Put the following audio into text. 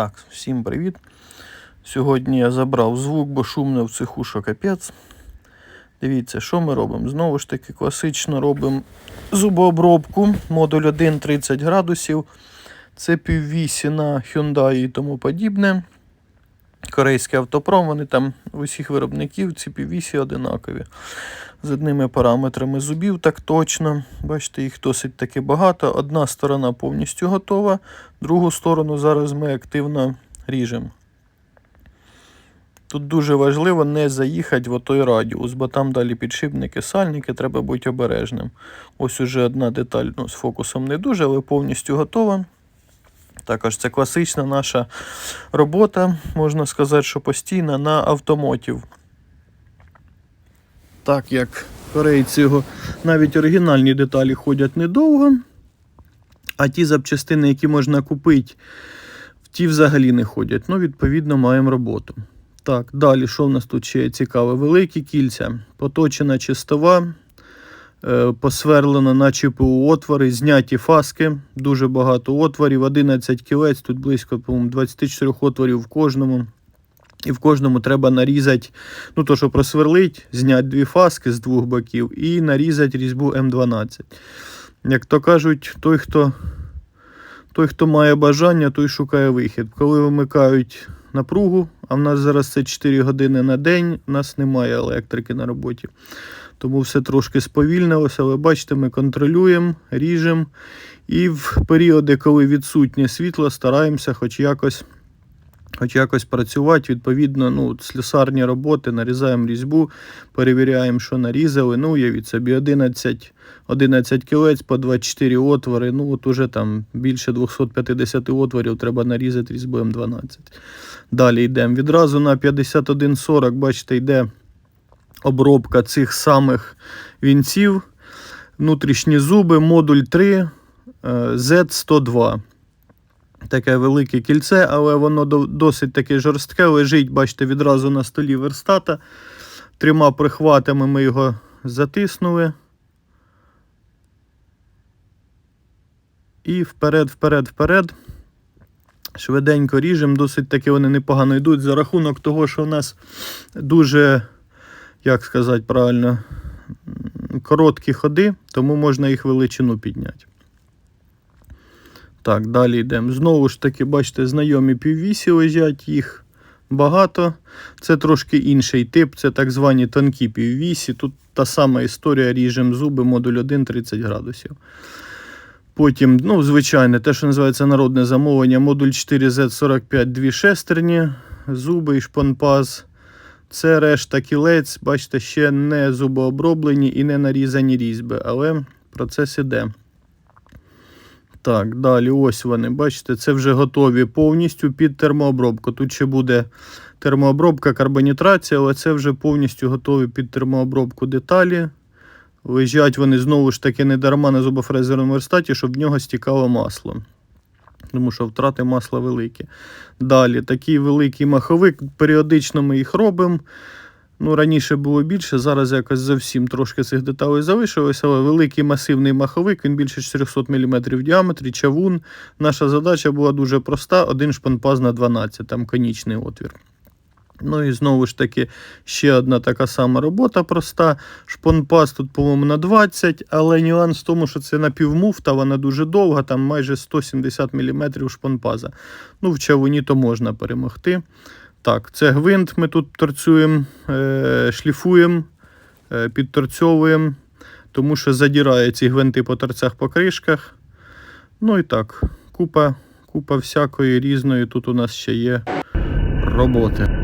Так, всім привіт. Сьогодні я забрав звук, бо шумно в цеху, що капець. Дивіться, що ми робимо? Знову ж таки, класично робимо зубообробку. Модуль 1 30 градусів. Це піввісі на Hyundai і тому подібне. Корейський автопром, вони там у всіх виробників ці піввісі одинакові. З одними параметрами зубів, так точно. Бачите, їх досить таки багато. Одна сторона повністю готова, другу сторону зараз ми активно ріжемо. Тут дуже важливо не заїхати в той радіус, бо там далі підшипники, сальники, треба бути обережним. Ось уже одна деталь ну, з фокусом не дуже, але повністю готова. Також це класична наша робота, можна сказати, що постійна на автомотів. Так як корейці його навіть оригінальні деталі ходять недовго, а ті запчастини, які можна купити, ті взагалі не ходять. Ну, відповідно, маємо роботу. Так, далі, що в нас тут ще цікаве? Великі кільця, поточена чистова, посверлено на ЧПУ отвори, зняті фаски, дуже багато отворів, 11 кілець, тут близько, по-моєму, 24 отворів в кожному. І в кожному треба нарізати, ну то, що просверлить, зняти дві фаски з двох боків і нарізати різьбу М12. Як то кажуть, той, хто той, хто має бажання, той шукає вихід. Коли вимикають напругу, а в нас зараз це 4 години на день, у нас немає електрики на роботі. Тому все трошки сповільнилося, але бачите, ми контролюємо, ріжемо. І в періоди, коли відсутнє світло, стараємося хоч якось хоч якось працювати. Відповідно, ну, слюсарні роботи, нарізаємо різьбу, перевіряємо, що нарізали. Ну, уявіть собі, 11 11 кілець по 24 отвори. Ну, от уже там більше 250 отворів треба нарізати різьбу М12. Далі йдемо. Відразу на 5140, бачите, йде обробка цих самих вінців. Внутрішні зуби, модуль 3 е, Z102. Таке велике кільце, але воно досить таке жорстке. Лежить, бачите, відразу на столі верстата. Трьома прихватами ми його затиснули. І вперед, вперед, вперед. Швиденько ріжемо, досить таки вони непогано йдуть за рахунок того, що в нас дуже, як сказати правильно, короткі ходи, тому можна їх величину підняти. Так, далі йдемо. Знову ж таки, бачите, знайомі піввісі лежать, їх багато. Це трошки інший тип, це так звані тонкі піввісі. Тут та сама історія ріжемо зуби, модуль 1 30 градусів. Потім, ну, звичайне, те, що називається народне замовлення, модуль 4Z45 дві шестерні, зуби і шпонпаз. Це решта кілець, бачите, ще не зубооброблені і не нарізані різьби, але процес іде. Так, далі ось вони, бачите, це вже готові повністю під термообробку. Тут ще буде термообробка, карбонітрація, але це вже повністю готові під термообробку деталі. Лежать вони знову ж таки не дарма на зубофрезерному верстаті, щоб в нього стікало масло. Тому що втрати масла великі. Далі такий великий маховик. Періодично ми їх робимо. Ну, Раніше було більше, зараз якось зовсім трошки цих деталей залишилося, але великий масивний маховик, він більше 400 мм в діаметрі, чавун. Наша задача була дуже проста: один шпанпаз на 12, там конічний отвір. Ну і знову ж таки, ще одна така сама робота проста. Шпонпаз тут, по-моєму, на 20, але нюанс в тому, що це напівмуфта, вона дуже довга, там майже 170 мм шпонпаза. Ну, в чавуні то можна перемогти. Так, це гвинт. Ми тут торцюємо, е, шліфуємо, е, підторцьовуємо, тому що задірає ці гвинти по торцях по кришках. Ну і так, купа, купа всякої різної тут у нас ще є роботи.